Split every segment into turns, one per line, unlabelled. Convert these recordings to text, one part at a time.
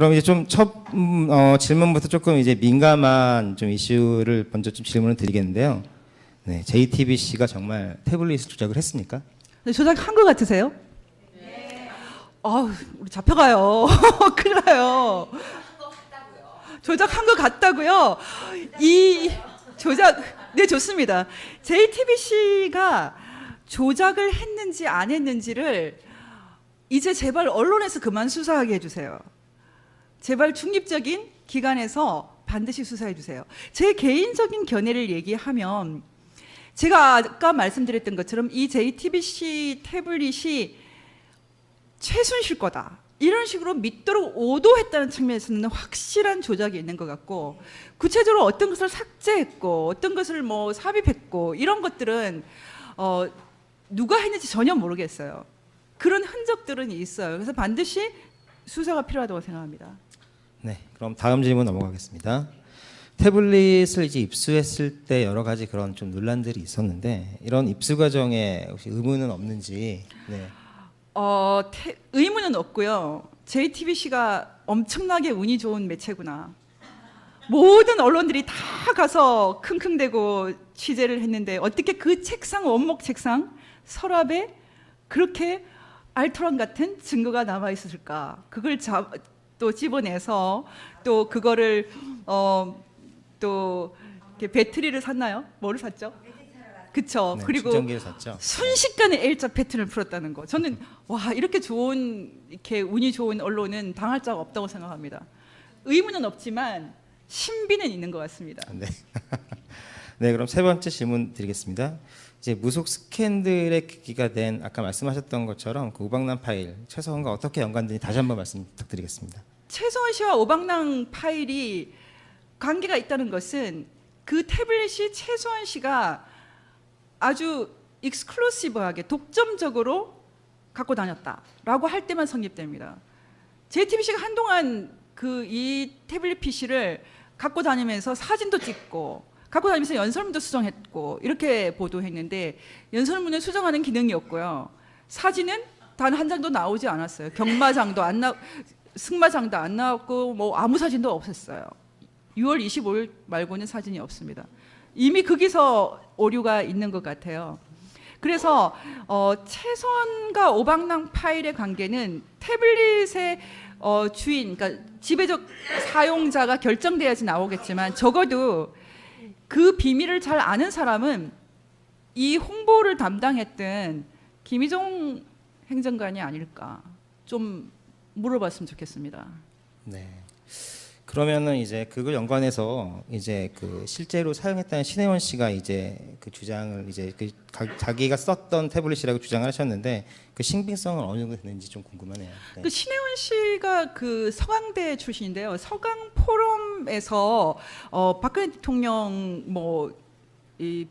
그럼 이제 좀 첫 어, 질문부터 조금 이제 민감한 좀 이슈를 먼저 좀 질문을 드리겠는데요. 네, JTBC가 정말 태블릿을 조작을 했습니까?
네, 조작한 것 같으세요? 네. 아우, 우리 잡혀가요. 큰일 나요. 조작한 것 같다고요? 이 조작, 네, 좋습니다. JTBC가 조작을 했는지 안 했는지를 이제 제발 언론에서 그만 수사하게 해주세요. 제발 중립적인 기관에서 반드시 수사해 주세요. 제 개인적인 견해를 얘기하면 제가 아까 말씀드렸던 것처럼 이 JTBC 태블릿이 최순실 거다. 이런 식으로 믿도록 오도했다는 측면에서는 확실한 조작이 있는 것 같고 구체적으로 어떤 것을 삭제했고 어떤 것을 뭐 삽입했고 이런 것들은 어, 누가 했는지 전혀 모르겠어요. 그런 흔적들은 있어요. 그래서 반드시 수사가 필요하다고 생각합니다.
네, 그럼 다음 질문 넘어가겠습니다. 태블릿을 이제 입수했을 때 여러 가지 그런 좀 논란들이 있었는데 이런 입수 과정에 혹시 의문은 없는지 네.
어, 태- 의문은 없고요. JTBC가 엄청나게 운이 좋은 매체구나. 모든 언론들이 다 가서 킁킁대고 취재를 했는데 어떻게 그 책상 원목 책상 서랍에 그렇게 알토란 같은 증거가 남아 있었을까? 그걸 잡, 또 집어내서 또 그거를 어 또 배터리를 샀나요? 뭐를 샀죠? 그쵸.
네,
그리고
충전기를 샀죠.
순식간에 L자 패턴을 풀었다는 거. 저는 와 이렇게 좋은 이렇게 운이 좋은 언론은 당할 자가 없다고 생각합니다. 의문은 없지만 신비는 있는 것 같습니다.
네. 네, 그럼 세 번째 질문 드리겠습니다. 이제 무속 스캔들의 계기가 된 아까 말씀하셨던 것처럼 그 우방난 파일 최소한과 어떻게 연관되는지 다시 한번 말씀 부탁드리겠습니다.
최소원 씨와 오방랑 파일이 관계가 있다는 것은 그 태블릿이 최소원 씨가 아주 익스클루시브하게 독점적으로 갖고 다녔다라고 할 때만 성립됩니다. JTBC가 한동안 그 이 태블릿 PC를 갖고 다니면서 사진도 찍고 갖고 다니면서 연설문도 수정했고 이렇게 보도했는데 연설문을 수정하는 기능이 없고요. 사진은 단 한 장도 나오지 않았어요. 경마장도 안 나, 승마장도 안 나왔고 뭐 아무 사진도 없었어요. 6월 25일 말고는 사진이 없습니다. 이미 거기서 오류가 있는 것 같아요. 그래서 어, 최선과 오방랑 파일의 관계는 태블릿의 어, 주인, 그러니까 지배적 사용자가 결정돼야지 나오겠지만 적어도 그 비밀을 잘 아는 사람은 이 홍보를 담당했던 김희종 행정관이 아닐까 좀 물어봤으면 좋겠습니다.
네. 그러면은 이제 그걸 연관해서 이제 그 실제로 사용했다는 신혜원 씨가 이제 그 주장을 이제 그 가- 자기가 썼던 태블릿이라고 주장을 하셨는데 그 신빙성은 어느 정도 되는지 좀 궁금하네요. 네.
그 신혜원 씨가 그 서강대 출신인데요. 서강 포럼에서 어, 박근혜 대통령 뭐 이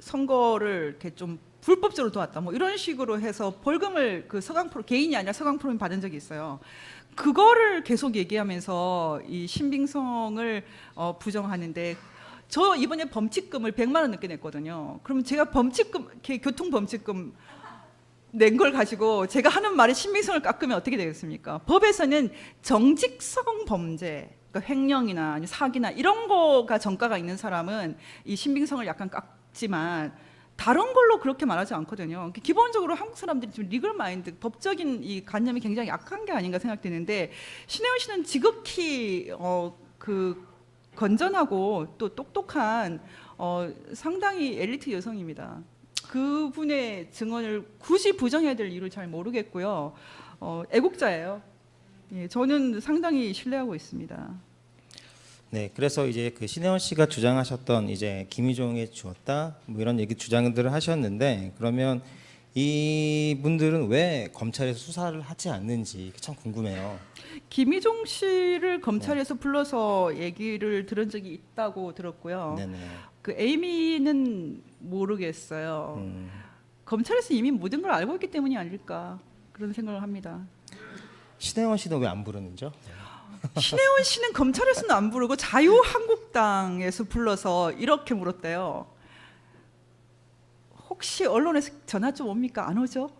선거를 이렇게 좀 불법적으로 도왔다 뭐 이런 식으로 해서 벌금을 그 서강 포럼 개인이 아니라 서강 포럼이 받은 적이 있어요. 그거를 계속 얘기하면서 이 신빙성을 어, 부정하는데 저 이번에 범칙금을 100만 원 넘게 냈거든요. 그러면 제가 범칙금 교통 범칙금 낸 걸 가지고 제가 하는 말에 신빙성을 깎으면 어떻게 되겠습니까? 법에서는 정직성 범죄, 그러니까 횡령이나 사기나 이런 거가 정가가 있는 사람은 이 신빙성을 약간 깎지만 다른 걸로 그렇게 말하지 않거든요. 기본적으로 한국 사람들이 좀 리걸 마인드, 법적인 이 관념이 굉장히 약한 게 아닌가 생각되는데 신혜원 씨는 지극히 어, 그 건전하고 또 똑똑한 어, 상당히 엘리트 여성입니다. 그분의 증언을 굳이 부정해야 될 이유를 잘 모르겠고요. 어, 애국자예요. 예, 저는 상당히 신뢰하고 있습니다.
네, 그래서 이제 그 신혜원 씨가 주장하셨던 이제 김희종이 주었다 뭐 이런 얘기 주장들을 하셨는데 그러면 이 분들은 왜 검찰에서 수사를 하지 않는지 참 궁금해요.
김희종 씨를 검찰에서 불러서 얘기를 들은 적이 있다고 들었고요.
네네.
그 에이미는 모르겠어요.
음,
검찰에서 이미 모든 걸 알고 있기 때문이 아닐까 그런 생각을 합니다.
신혜원 씨는 왜 안 부르는죠?
신혜원 씨는 검찰에서는 안 부르고 자유한국당에서 불러서 이렇게 물었대요. 혹시 언론에서 전화 좀 옵니까? 안 오죠?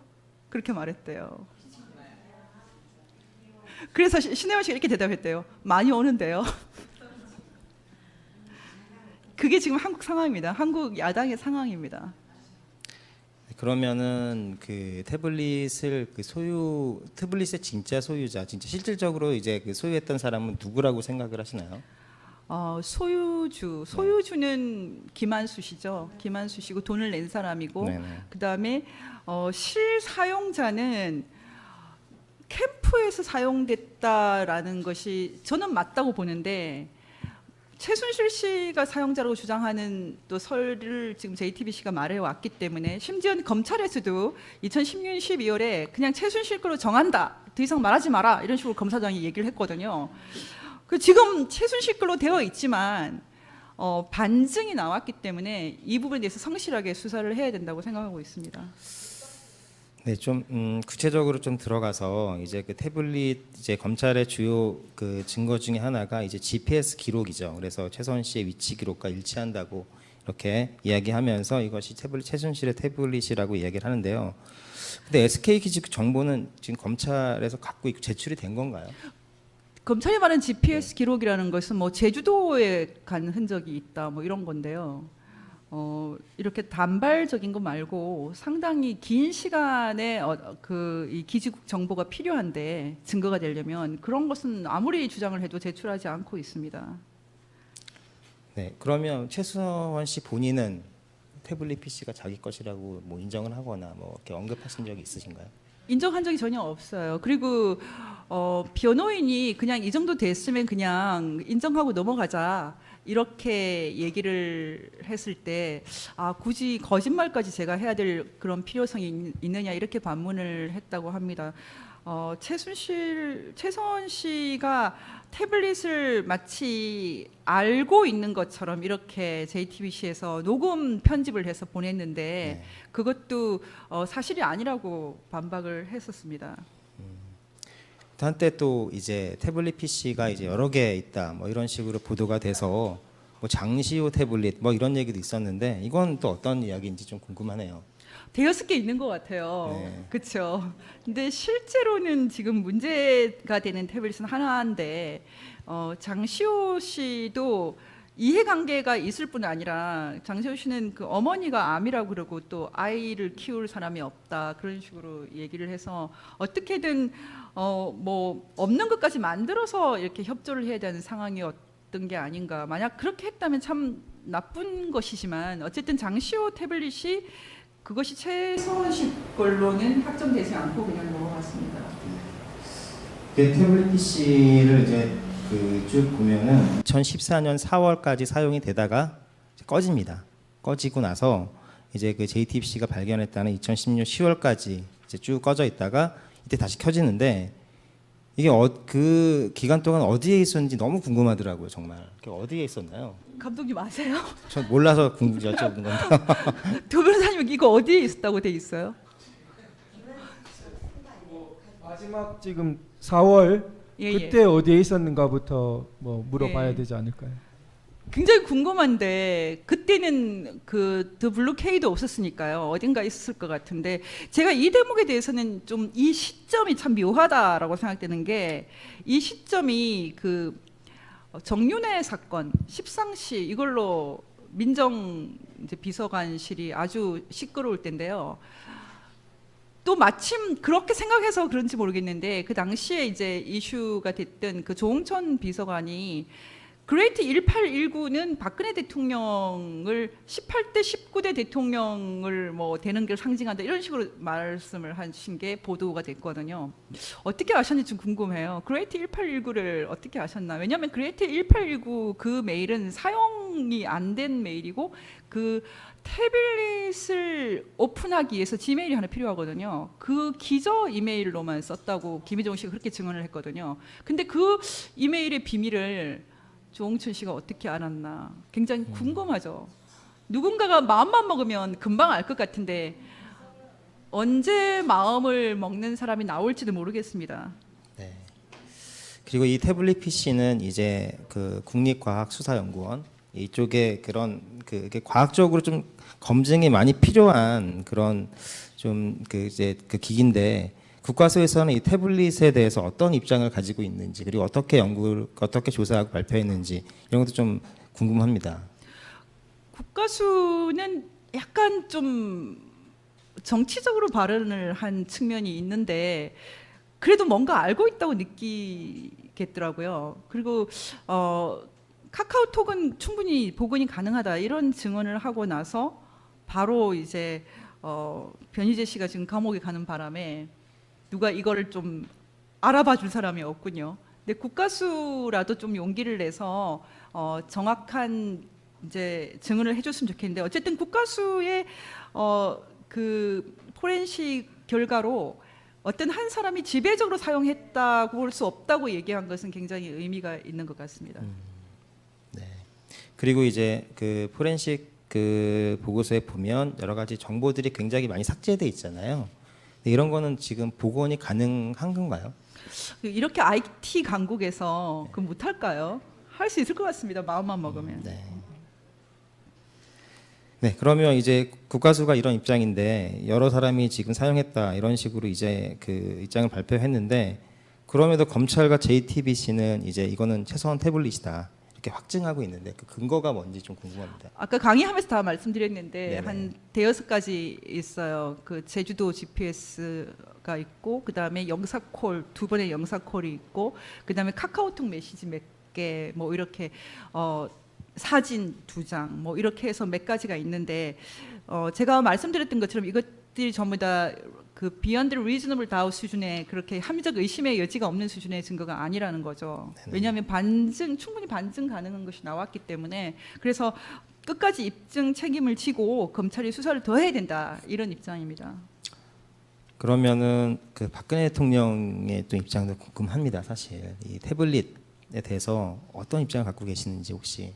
그렇게 말했대요. 그래서 시- 신혜원 씨가 이렇게 대답했대요. 많이 오는데요. 그게 지금 한국 상황입니다. 한국 야당의 상황입니다.
그러면은 그 태블릿을 그 소유 태블릿의 진짜 소유자, 진짜 실질적으로 이제 그 소유했던 사람은 누구라고 생각을 하시나요?
어, 소유주, 소유주는 김한수 씨죠. 김한수 씨고 돈을 낸 사람이고
네네.
그다음에 어, 실사용자는 캠프에서 사용됐다라는 것이 저는 맞다고 보는데 최순실 씨가 사용자라고 주장하는 또 설을 지금 JTBC가 말해 왔기 때문에 심지어 검찰에서도 2016년 12월에 그냥 최순실 거로 정한다. 더 이상 말하지 마라. 이런 식으로 검사장이 얘기를 했거든요. 그 지금 최순실 걸로 되어 있지만 어, 반증이 나왔기 때문에 이 부분에 대해서 성실하게 수사를 해야 된다고 생각하고 있습니다.
네, 좀 음, 구체적으로 좀 들어가서 이제 그 태블릿 이제 검찰의 주요 그 증거 중에 하나가 이제 GPS 기록이죠. 그래서 최선 씨의 위치 기록과 일치한다고 이렇게 이야기하면서 이것이 태블릿 최순실의 태블릿이라고 이야기를 하는데요. 근데 SK 기지 정보는 지금 검찰에서 갖고 있고 제출이 된 건가요?
검찰이 말한 GPS 기록이라는 것은 뭐 제주도에 간 흔적이 있다 뭐 이런 건데요. 어, 이렇게 단발적인 거 말고 상당히 긴 시간에 어, 그이 기지국 정보가 필요한데 증거가 되려면 그런 것은 아무리 주장을 해도 제출하지 않고 있습니다.
네, 그러면 최수원 씨 본인은 태블릿 PC가 자기 것이라고 뭐 인정을 하거나 뭐 이렇게 언급하신 적이 있으신가요?
인정한 적이 전혀 없어요. 그리고 어, 변호인이 그냥 이 정도 됐으면 그냥 인정하고 넘어가자 이렇게 얘기를 했을 때 아, 굳이 거짓말까지 제가 해야 될 그런 필요성이 있- 있느냐 이렇게 반문을 했다고 합니다. 어, 최순실 최선 씨가 태블릿을 마치 알고 있는 것처럼 이렇게 JTBC에서 녹음 편집을 해서 보냈는데
네.
그것도 어, 사실이 아니라고 반박을 했었습니다.
한때 또 이제 태블릿 PC가 이제 여러 개 있다 뭐 이런 식으로 보도가 돼서 뭐 장시호 태블릿 뭐 이런 얘기도 있었는데 이건 또 어떤 이야기인지 좀 궁금하네요.
대여섯 개 있는 것 같아요.
네.
그렇죠. 근데 실제로는 지금 문제가 되는 태블릿은 하나인데 어, 장시호 씨도 이해관계가 있을 뿐 아니라 장시호 씨는 그 어머니가 암이라고 그러고 또 아이를 키울 사람이 없다 그런 식으로 얘기를 해서 어떻게든 어, 뭐 없는 것까지 만들어서 이렇게 협조를 해야 되는 상황이었던 게 아닌가. 만약 그렇게 했다면 참 나쁜 것이지만 어쨌든 장시호 태블릿이 그것이 최소원 씨 걸로는 확정되지 않고 그냥 넘어갔습니다.
그 태블릿 PC를 이제 그 쭉 보면은 2014년 4월까지 사용이 되다가 꺼집니다. 꺼지고 나서 이제 그 JTBC가 발견했다는 2016년 10월까지 이제 쭉 꺼져 있다가 이때 다시 켜지는데 이게 어, 그 기간 동안 어디에 있었는지 너무 궁금하더라고요, 정말. 그게 어디에 있었나요?
감독님 아세요?
저 몰라서 궁금 여쭤본 건데.
두 변호사님 이거 어디에 있었다고 돼 있어요?
마지막 지금 4월
예,
그때 어디에 있었는가부터 뭐 물어봐야
예.
되지 않을까요?
굉장히 궁금한데 그때는 그 더 블루 K도 없었으니까요. 어딘가 있었을 것 같은데 제가 이 대목에 대해서는 좀 이 시점이 참 묘하다라고 생각되는 게 이 시점이 그 정윤회 사건 십상시 이걸로 민정 비서관실이 아주 시끄러울 때인데요. 또 마침 그렇게 생각해서 그런지 모르겠는데 그 당시에 이제 이슈가 됐던 그 조홍천 비서관이 그레이트 1819는 박근혜 대통령을 18대 19대 대통령을 뭐 되는 걸 상징한다 이런 식으로 말씀을 하신 게 보도가 됐거든요. 어떻게 아셨는지 좀 궁금해요. 그레이트 1819를 어떻게 아셨나? 왜냐하면 그레이트 1819 그 메일은 사용 이 안 된 메일이고 그 태블릿을 오픈하기 위해서 지메일이 하나 필요하거든요. 그 기저 이메일로만 썼다고 김희정 씨가 그렇게 증언을 했거든요. 근데 그 이메일의 비밀을 조홍춘 씨가 어떻게 알았나 굉장히 궁금하죠. 누군가가 마음만 먹으면 금방 알 것 같은데 언제 마음을 먹는 사람이 나올지도 모르겠습니다.
네. 그리고 이 태블릿 PC는 이제 그 국립과학수사연구원 이쪽에 그런 그 과학적으로 좀 검증이 많이 필요한 그런 좀 그 이제 그 기기인데 국과수에서는 이 태블릿에 대해서 어떤 입장을 가지고 있는지 그리고 어떻게 연구를 어떻게 조사하고 발표했는지 이런 것도 좀 궁금합니다.
국가수는 약간 좀 정치적으로 발언을 한 측면이 있는데 그래도 뭔가 알고 있다고 느끼겠더라고요. 그리고 어, 카카오톡은 충분히 복원이 가능하다 이런 증언을 하고 나서 바로 이제 어, 변희재 씨가 지금 감옥에 가는 바람에 누가 이거를 좀 알아봐 줄 사람이 없군요. 근데 국가수라도 좀 용기를 내서 어, 정확한 이제 증언을 해줬으면 좋겠는데 어쨌든 국가수의 어, 그 포렌식 결과로 어떤 한 사람이 지배적으로 사용했다고 볼 수 없다고 얘기한 것은 굉장히 의미가 있는 것 같습니다.
그리고 이제 그 포렌식 그 보고서에 보면 여러 가지 정보들이 굉장히 많이 삭제돼 있잖아요. 이런 거는 지금 복원이 가능한 건가요?
이렇게 IT 강국에서 그 못할까요? 할 수 있을 것 같습니다. 마음만 먹으면.
네. 네, 그러면 이제 국가수가 이런 입장인데 여러 사람이 지금 사용했다 이런 식으로 이제 그 입장을 발표했는데 그럼에도 검찰과 JTBC는 이제 이거는 최소한 태블릿이다 이렇게 확증하고 있는데 그 근거가 뭔지 좀 궁금합니다.
아까 강의하면서 다 말씀드렸는데
네네.
한 대여섯 가지 있어요. 그 제주도 GPS가 있고 그다음에 영사콜 두 번의 영사콜이 있고 그다음에 카카오톡 메시지 몇 개 뭐 이렇게 어 사진 두 장 뭐 이렇게 해서 몇 가지가 있는데 어 제가 말씀드렸던 것처럼 이것들이 전부 다 그 비욘드 리즈너블 다우 수준의 그렇게 합리적 의심의 여지가 없는 수준의 증거가 아니라는 거죠. 왜냐하면 반증 충분히 반증 가능한 것이 나왔기 때문에 그래서 끝까지 입증 책임을 지고 검찰이 수사를 더 해야 된다 이런 입장입니다.
그러면은 그 박근혜 대통령의 또 입장도 궁금합니다. 사실 이 태블릿에 대해서 어떤 입장을 갖고 계시는지 혹시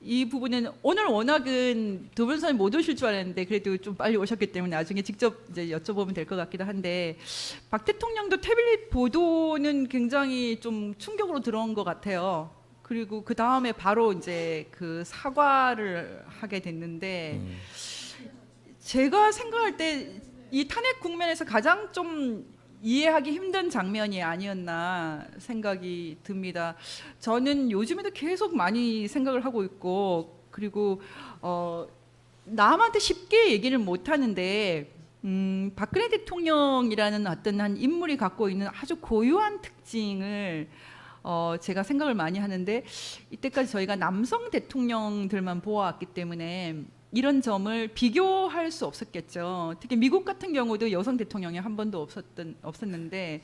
이 부분은 오늘 워낙은 두 분선이 못 오실 줄 알았는데 그래도 좀 빨리 오셨기 때문에 나중에 직접 이제 여쭤보면 될 것 같기도 한데 박 대통령도 태블릿 보도는 굉장히 좀 충격으로 들어온 것 같아요. 그리고 그 다음에 바로 이제 그 사과를 하게 됐는데 제가 생각할 때 이 탄핵 국면에서 가장 좀 이해하기 힘든 장면이 아니었나 생각이 듭니다. 저는 요즘에도 계속 많이 생각을 하고 있고 그리고 어 남한테 쉽게 얘기를 못 하는데 음, 박근혜 대통령이라는 어떤 한 인물이 갖고 있는 아주 고유한 특징을 어, 제가 생각을 많이 하는데 이때까지 저희가 남성 대통령들만 보아왔기 때문에 이런 점을 비교할 수 없었겠죠. 특히 미국 같은 경우도 여성 대통령이 한 번도 없었던 없었는데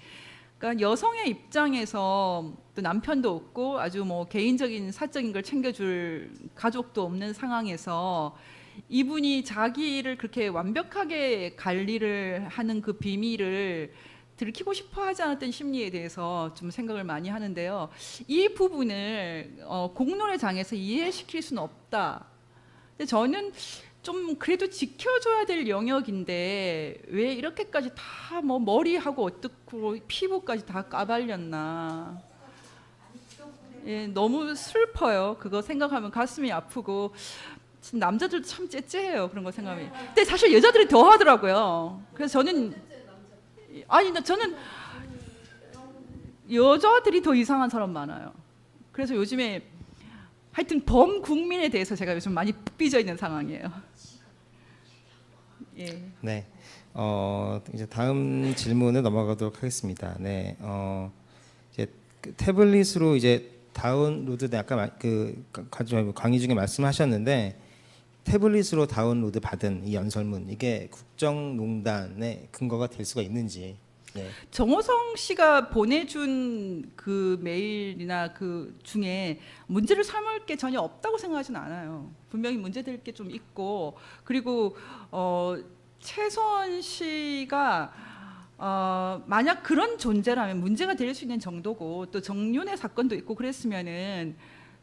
그러니까 여성의 입장에서 또 남편도 없고 아주 뭐 개인적인 사적인 걸 챙겨줄 가족도 없는 상황에서 이분이 자기를 그렇게 완벽하게 관리를 하는 그 비밀을 들키고 싶어 하지 않았던 심리에 대해서 좀 생각을 많이 하는데요. 이 부분을 어, 공론의 장에서 이해시킬 수는 없다. 근데 저는 좀 그래도 지켜줘야 될 영역인데 왜 이렇게까지 다 뭐 머리하고 어떻고 피부까지 다 까발렸나. 예, 너무 슬퍼요. 그거 생각하면 가슴이 아프고 진- 남자들도 참 째째해요. 그런 거 생각하면. 근데 사실 여자들이 더 하더라고요. 그래서 저는 아니 나 저는 여자들이 더 이상한 사람 많아요. 그래서 요즘에 하여튼 범국민에 대해서 제가 요즘 많이 삐져 있는 상황이에요. 예.
네. 어, 이제 다음 질문을 넘어가도록 하겠습니다. 네. 어, 이제 그 태블릿으로 이제 다운로드 아까 마- 그 강의 중에 말씀하셨는데 태블릿으로 다운로드 받은 이 연설문 이게 국정농단의 근거가 될 수가 있는지. 네.
정호성 씨가 보내준 그 메일이나 그 중에 문제를 삼을 게 전혀 없다고 생각하지는 않아요. 분명히 문제될 게 좀 있고 그리고 어, 최소원 씨가 어, 만약 그런 존재라면 문제가 될 수 있는 정도고 또 정윤의 사건도 있고 그랬으면은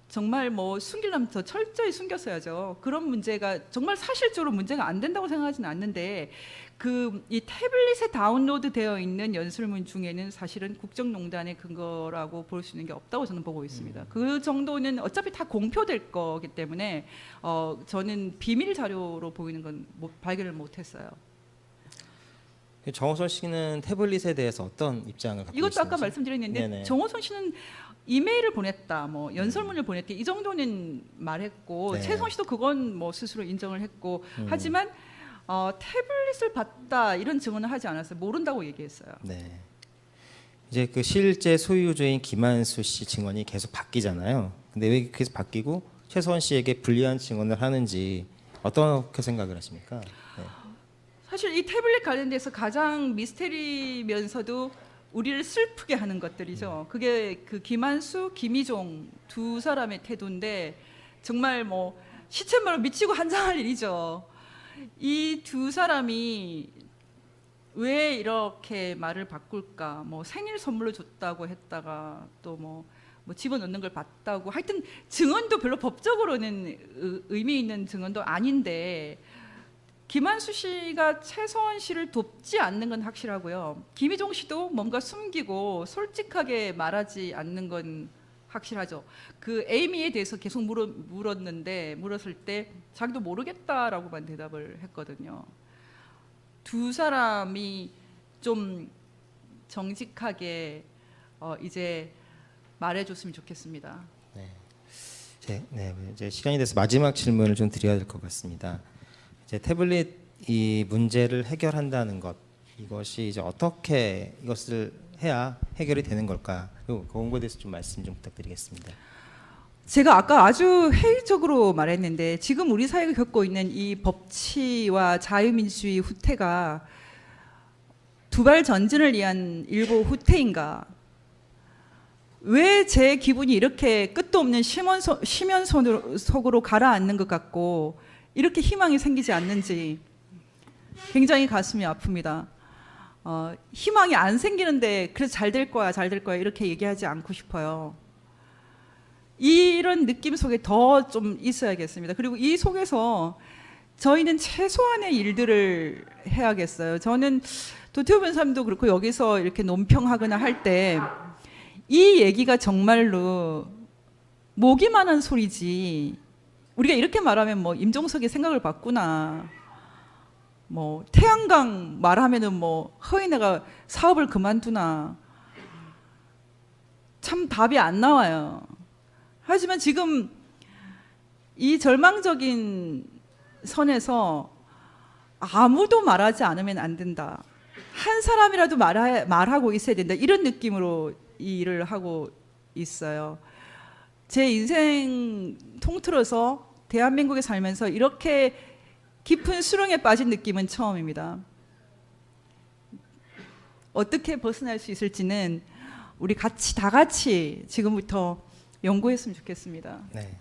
정말 뭐 숨기려면 더 철저히 숨겼어야죠. 그런 문제가 정말 사실적으로 문제가 안 된다고 생각하지는 않는데 그 이 태블릿에 다운로드 되어 있는 연설문 중에는 사실은 국정농단의 근거라고 볼 수 있는 게 없다고 저는 보고 있습니다. 그 정도는 어차피 다 공표될 거기 때문에 어 저는 비밀 자료로 보이는 건 못- 발견을 못했어요.
정호선 씨는 태블릿에 대해서 어떤 입장을 갖고
이것도 아까
계시는지?
말씀드렸는데
네네.
정호성 씨는 이메일을 보냈다, 뭐 연설문을 보냈다 이 정도는 말했고
네.
최성 씨도 그건 뭐 스스로 인정을 했고
음.
하지만 어, 태블릿을 봤다 이런 증언을 하지 않았어요. 모른다고 얘기했어요.
네. 이제 그 실제 소유주인 김한수 씨 증언이 계속 바뀌잖아요. 근데 왜 계속 바뀌고 최소원 씨에게 불리한 증언을 하는지 어떻게 생각을 하십니까? 네.
사실 이 태블릿 관련돼서 가장 미스테리면서도 우리를 슬프게 하는 것들이죠. 그게 그 김한수, 김희종 두 사람의 태도인데 정말 뭐 시체말로 미치고 한장할 일이죠. 이 두 사람이 왜 이렇게 말을 바꿀까? 뭐 생일 선물로 줬다고 했다가 또뭐 뭐 집어넣는 걸 봤다고 하여튼 증언도 별로 법적으로는 의- 의미 있는 증언도 아닌데 김한수 씨가 최소원 씨를 돕지 않는 건 확실하고요. 김희종 씨도 뭔가 숨기고 솔직하게 말하지 않는 건 확실하죠. 그 에이미에 대해서 계속 물어, 물었는데 물었을 때 자기도 모르겠다라고만 대답을 했거든요. 두 사람이 좀 정직하게 어, 이제 말해줬으면 좋겠습니다.
이제, 네, 이제 시간이 돼서 마지막 질문을 좀 드려야 될 것 같습니다. 이제 태블릿 이 문제를 해결한다는 것 이것이 이제 어떻게 이것을 해야 해결이 되는 걸까? 그 그거에 대해서 좀 말씀 좀 부탁드리겠습니다.
제가 아까 아주 회의적으로 말했는데 지금 우리 사회가 겪고 있는 이 법치와 자유민주주의 후퇴가 두발 전진을 위한 일보 후퇴인가? 왜 제 기분이 이렇게 끝도 없는 심연손으로 속으로 가라앉는 것 같고 이렇게 희망이 생기지 않는지 굉장히 가슴이 아픕니다. 어, 희망이 안 생기는데 그래서 잘 될 거야, 잘 될 거야 이렇게 얘기하지 않고 싶어요. 이런 느낌 속에 더 좀 있어야겠습니다. 그리고 이 속에서 저희는 최소한의 일들을 해야겠어요. 저는 도태우 변호사님도 그렇고 여기서 이렇게 논평하거나 할 때 이 얘기가 정말로 많은 소리지. 우리가 이렇게 말하면 뭐 임종석의 생각을 바꾸나. 뭐 태양광 말하면은 뭐 허인애가 사업을 그만두나. 참 답이 안 나와요. 하지만 지금 이 절망적인 선에서 아무도 말하지 않으면 안 된다. 한 사람이라도 말하, 말하고 있어야 된다. 이런 느낌으로 이 일을 하고 있어요. 제 인생 통틀어서 대한민국에 살면서 이렇게 깊은 수렁에 빠진 느낌은 처음입니다. 어떻게 벗어날 수 있을지는 우리 같이 다 같이 지금부터 연구했으면 좋겠습니다.
네.